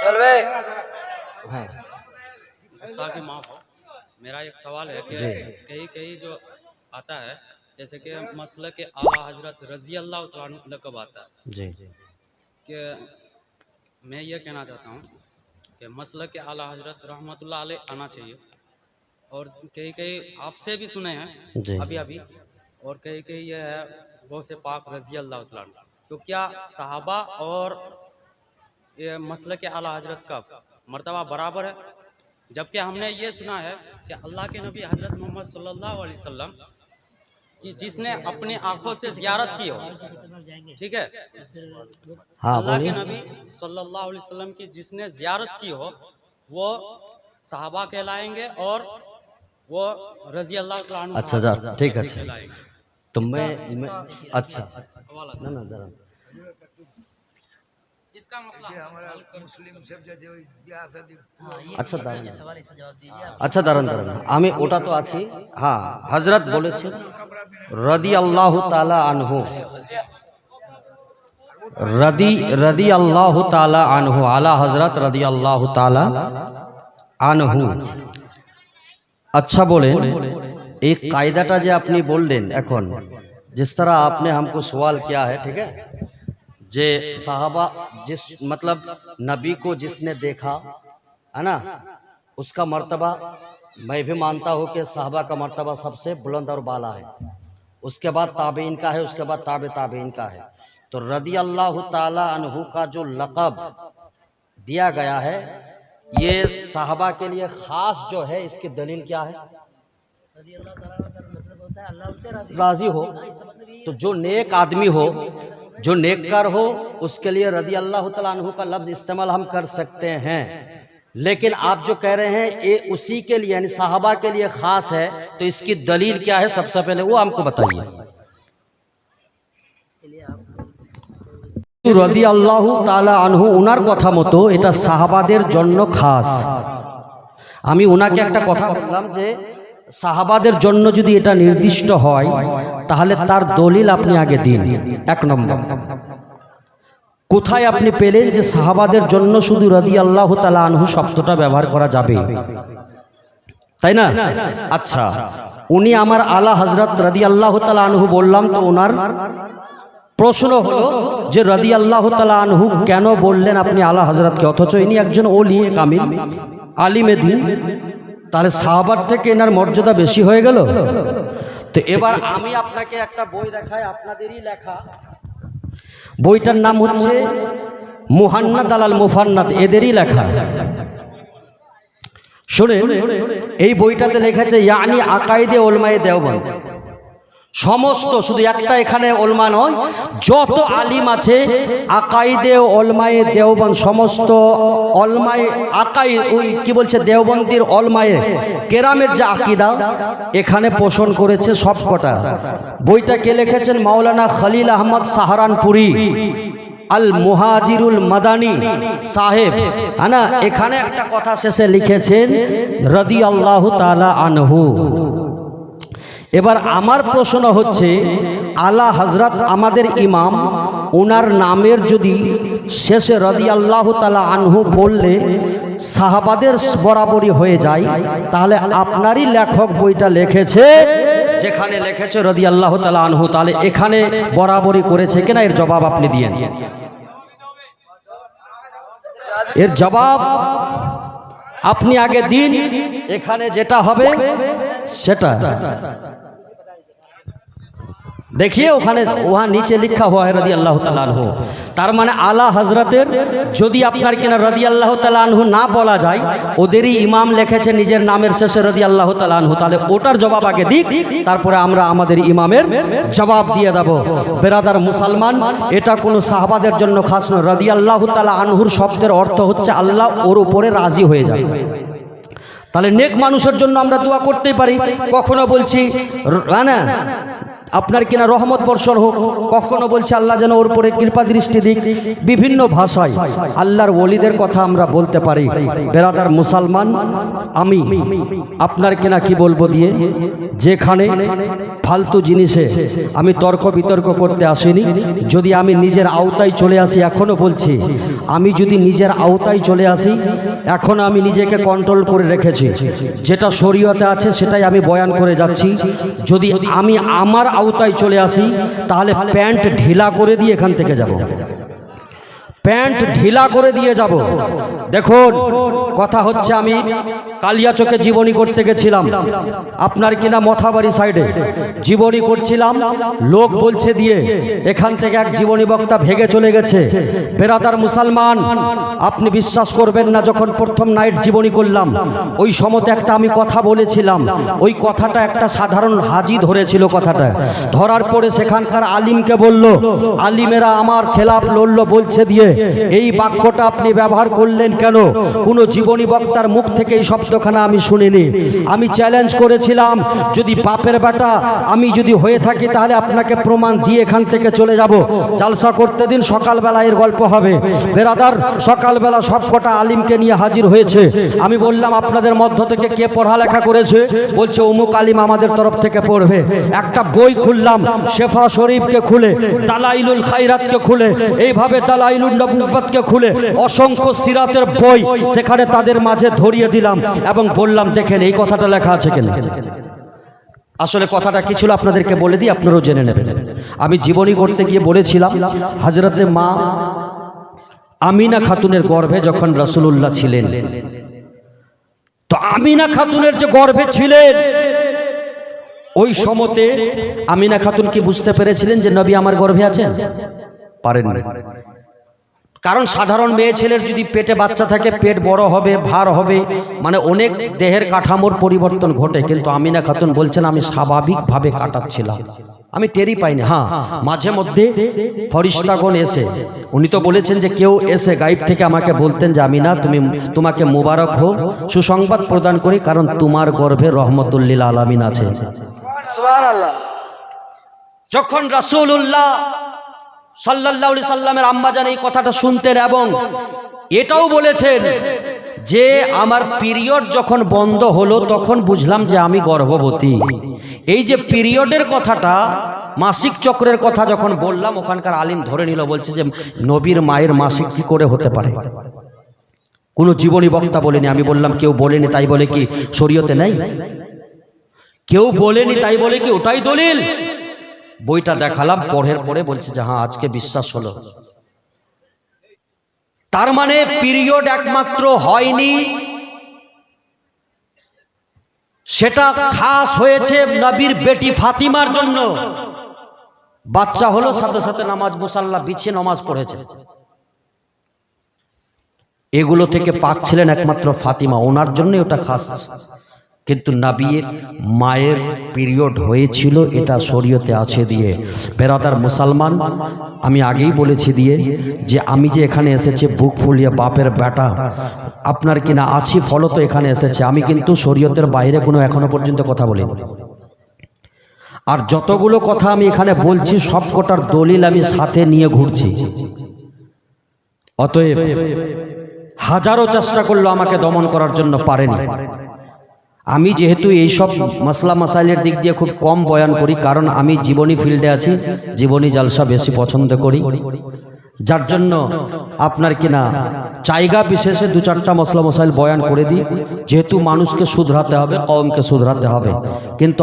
चलवे हाँ ताकि माफ़ हो। मेरा एक सवाल है कि कहीं कहीं जो आता है जैसे कि मसल के आला हज़रत रज़ी अल्लाह लकब आता है। जी। जी कि मैं ये कहना चाहता हूँ कि मसल के आला हज़रत रहमत आना चाहिए। और कहीं कहीं आपसे भी सुने हैं जी। अभी अभी और कहीं कहीं ये है बहुत से पाक रज़ी अल्लाह तो क्या सहाबा और मसल के आला हज़रत का मरतबा बराबर है। जबकि हमने ये सुना है कि अल्लाह के नबी हज़रत मोहम्मद सल्लल्लाहु अलैहि वसल्लम कि जिसने अपनी आँखों से जियारत की हो ठीक है? हाँ अल्लाह के नबी सल्लल्लाहु अलैहि वसल्लम की जिसने जियारत की हो वो सहाबा कहलाएँगे और वो रज़ी अल्लाह अच्छा जा ठीक है तो मैं मैं अच्छा। ना ना जरा। इसका मसला আচ্ছা দাঁড়ান আচ্ছা দাঁড়ান দাঁড়ান আমি ওটা তো আছি হ্যাঁ হজরত বলেছেন রদি আল্লাহ তালা আনহু রদি রদি আল্লাহ তালা আনহু আলা হজরত রদি আল্লাহ তালা আনহু अच्छा बोले एक कायदाटा जो आपने बोलें এখন जिस तरह आपने हमको सवाल किया है ठीक है जे साहबा जिस मतलब नबी को जिसने देखा है ना उसका मर्तबा मैं भी मानता हूँ कि साहबा का मर्तबा सबसे बुलंद और बाला है। उसके बाद ताबेइन का है उसके बाद ताबे ताबेइन का है। तो रदी अल्लाह ताला अनहु का जो लक़ब दिया गया है ये साहबा के लिए ख़ास जो है इसकी दलील क्या है। राज़ी हो। तो जो नेक आदमी हो जो नेककर हो उसके लिए रदी अल्लाह तआला अन्हु का लफ्ज़ इस्तेमाल हम कर सकते हैं लेकिन आप जो कह रहे हैं ये उसी के लिए यानी साहबा के लिए ख़ास है तो इसकी दलील क्या है सबसे पहले वो हमको बताइए রদি আল্লাহ তালা আনহু ওনার কথা মতো এটা সাহাবাদের জন্য খাস আমি ওনাকে একটা কথা বললাম যে সাহাবাদের জন্য যদি এটা নির্দিষ্ট হয়, তাহলে তার দলিল আপনি আগে দিন। এক নম্বর। কোথায় আপনি পেলেন যে সাহাবাদের জন্য শুধু রদি আল্লাহ তালা আনহু শব্দটা ব্যবহার করা যাবে? তাই না? আচ্ছা উনি আমার আলা হজরত রদি আল্লাহ তালা আনহু বললাম তো ওনার প্রশ্ন হলো যে রদি আল্লাহ তালা আনহু কেন বললেন আপনি আলা হজরতকে অথচ ইনি একজন ওলি কামিল আলিমে দিন। তাহলে সাহাবার থেকে এনার মর্যাদা বেশি হয়ে গেল? তো এবার আমি আপনাকে একটা বই দেখাই, আপনাদেরই লেখা। বইটার নাম হচ্ছে মুহান্নাদ আলাল মুফান্নাদ, এদেরই লেখা। শুনে এই বইটাতে লেখা লেখেছে ইয়ানি আকাইদে ওলমায়ে দেওবন্দ। সমস্ত শুধু একটা এখানে ওলমা নয়, যত আলিম আছে, আকাইদে অলমায়ে দেওবন সমস্ত অলমায়ে আকাই ওই কি বলছে, দেওবন্দির অলমায়ে কেরামের যে আকিদা, এখানে পোষণ করেছে সবকটা। বইটা কে লিখেছেন? মাওলানা খলিল আহমদ সাহারানপুরি আল মুহাজিরুল মাদানি সাহেব। হ্যাঁ এখানে একটা কথা শেষে লিখেছেন রদি আল্লাহ তালা আনহু। এবার আমার প্রশ্ন হচ্ছে আলা হজরত আমাদের ইমাম ওনার নামের যদি শেষে রদি আল্লাহ তালা আনহু বললে সাহাবাদের বরাবরই হয়ে যায়, তাহলে আপনারই লেখক বইটা লিখেছে, যেখানে লিখেছে রদি আল্লাহ তালা আনহু। তাহলে এখানে বরাবরই করেছে কিনা? এর জবাব আপনি দিয়েন। এর জবাব আপনি আগে দিন এখানে যেটা হবে সেটা। देखिए ওখানে ওহা নিচে লিখা हुआ है रदी अल्लाह ताला अन्हु তার মানে আলা হজরতের যদি আপনার কিনা রদি আল্লাহ তালা আনহু না বলা যায় ওদেরই ইমাম লিখেছে নিজের নামের শেষে রদি আল্লাহ তালা আনহু তাহলে ওটার জবাব আগে দিক তারপরে আমরা আমাদের ইমামের জবাব দিয়ে দেব বেরাদার মুসলমান এটা কোনো সাহাবাদের জন্য খাস নয় রদি আল্লাহ তালা আনহুর শব্দের অর্থ হচ্ছে আল্লাহ ওর উপরে রাজি হয়ে যাবে তাহলে নেক মানুষের জন্য আমরা দোয়া করতেই পারি কখনো বলছি র- না আপনার কিনা রহমত বর্ষণ হোক, কখনো বলছে আল্লাহ যেন ওর পরে কৃপা দৃষ্টি দিক। বিভিন্ন ভাষায় আল্লাহর ওলিদের কথা আমরা বলতে পারি। বেরাদার মুসলমান, আমি আপনার কিনা কি বলব দিয়ে, যেখানে ফালতু জিনিসে আমি তর্ক বিতর্ক করতে আসিনি, যদি আমি নিজের আওতায় চলে আসি এখনও বলছি, আমি যদি নিজের আওতায় চলে আসি, এখন আমি নিজেকে কন্ট্রোল করে রেখেছি। যেটা শরীয়তে আছে, সেটাই আমি বয়ান করে যাচ্ছি। যদি আমি আমার আওতায় চলে আসি তাহলে প্যান্ট ঢিলা করে দিয়ে এখান থেকে যাব। প্যান্ট ঢিলা করে দিয়ে যাব। দেখুন, কথা হচ্ছে আমি কালিয়া চোখে জীবনী করতে গেছিলাম। আপনার কিনা মথাবাড়ি সাইডে? জীবনী করছিলাম, লোক বলছে দিয়ে, এখান থেকে এক জীবনী বক্তা ভেগে চলে গেছে। বেরাদার মুসলমান, আপনি বিশ্বাস করবেন না, যখন প্রথম নাইট জীবনী করলাম, ওই সমতে একটা আমি কথা বলেছিলাম। ওই কথাটা একটা সাধারণ হাজি ধরেছিল কথাটা। ধরার পরে সেখানকার আলিমকে বলল, আলিমেরা আমার খেলাপ লড়ল, বলছে দিয়ে এই বাক্যটা আপনি ব্যবহার করলেন কেন? কোনো জীবনী বক্তার মুখ থেকে এই শব্দখানা আমি শুনিনি। আমি চ্যালেঞ্জ করেছিলাম, যদি বাপের বেটা আমি যদি হয়ে থাকি তাহলে আপনাকে প্রমাণ দিয়ে এখান থেকে চলে যাব। জালসা করতে দিন, সকালবেলা এর গল্প হবে। বেরাদার, সকালবেলা সব কটা আলিমকে নিয়ে হাজির হয়েছে। আমি বললাম, আপনাদের মধ্য থেকে কে পড়ালেখা করেছে? বলছে, অমুক আলিম আমাদের তরফ থেকে পড়বে। একটা বই খুললাম, শেফা শরীফকে খুলে, দালাইলুল খাইরাতকে খুলে। এইভাবে দালাইলুল নবুবতকে খুলে অসংখ্য সিরাতের বই সেখানে তাদের মাঝে ধরিয়ে দিলাম এবং বললাম দেখেন এই কথাটা লেখা আছে কেন? আসলে কথাটা কি ছিল আপনাদেরকে বলে দিই আপনারাও জেনে নেবেন। আমি জীবনী করতে গিয়ে বলেছিলাম হাজরতে মা আমিনা খাতুনের গর্ভে যখন রসুলুল্লাহ ছিলেন। তো আমিনা খাতুনের যে গর্ভে ছিলেন ওই সমতে আমিনা খাতুন কি বুঝতে পেরেছিলেন যে নবী আমার গর্ভে আছেন? পারেন কারণ সাধারণ মেয়ে ছেলের যদি পেটে বাচ্চা থাকে পেট বড় হবে ভার হবে মানে অনেক দেহের কাঠামোর পরিবর্তন ঘটে। কিন্তু আমিনা খাতুন বলছেন আমি স্বাভাবিকভাবে কাটাচ্ছিলাম। আমি টেরি পাইনি হ্যাঁ মাঝে মধ্যে ফরিস্তাগণ এসে উনি তো বলেছেন যে কেউ এসে গাইব থেকে আমাকে বলতেন যে আমিনা তুমি তোমাকে মুবারক হোক সুসংবাদ প্রদান করি কারণ তোমার গর্ভে রহমতুল্লিল আলামিন আছে। যখন রাসূলুল্লাহ আলাইহি সাল্লামের আম্মাজান এই কথাটা শুনতেন এবং এটাও বলেছেন যে আমার পিরিয়ড যখন বন্ধ হলো তখন বুঝলাম যে আমি গর্ভবতী। এই যে পিরিয়ডের কথাটা, মাসিক চক্রের কথা যখন বললাম, ওখানকার আলিম ধরে নিল, বলছে যে নবীর মায়ের মাসিক কি করে হতে পারে? কোনো জীবনী বক্তা বলেনি, আমি বললাম কেউ বলেনি, তাই বলে কি শরীয়তে নাই? কেউ বলেনি, তাই বলে কি ওটাই দলিল? বইটা দেখালাম পড়ের পরে বলছে যে হ্যাঁ আজকে বিশ্বাস হলো। তার মানে পিরিয়ড একমাত্র হয়নি। সেটা খাস হয়েছে নবীর বেটি ফাতিমার জন্য। বাচ্চা হলো সাথে সাথে নামাজ মুসাল্লা বিছিয়ে নামাজ পড়েছে। এগুলো থেকে পাক ছিলেন একমাত্র ফাতিমা ওনার জন্য ওটা খাস। কিন্তু নাবিয়ের মায়ের পিরিয়ড হয়েছিল, এটা শরীয়তে আছে দিয়ে। বেরাদার মুসলমান, আমি আগেই বলেছি দিয়ে, যে আমি যে এখানে এসেছি, বুক ফুলিয়ে বাপের বেটা, আপনার কিনা আছি ফলত এখানে এসেছে। আমি কিন্তু শরীয়তের বাইরে কোনো এখনও পর্যন্ত কথা বলিনি। আর যতগুলো কথা আমি এখানে বলছি, সব কটার দলিল আমি সাথে নিয়ে ঘুরছি। অতএব, হাজারো চেষ্টা করল আমাকে দমন করার জন্য পারেনি। আমি যেহেতু এই সব মশলা মশাইলের দিক দিয়ে খুব কম বয়ান করি, কারণ আমি জীবনী ফিল্ডে আছি, জীবনী জালসা বেশি পছন্দ করি। যার জন্য আপনার কিনা চাইগা বিশেষে দু চারটা মশলা মশাইল বয়ান করে দিই, যেহেতু মানুষকে শুধরাতে হবে কমকে শুধরাতে হবে। কিন্তু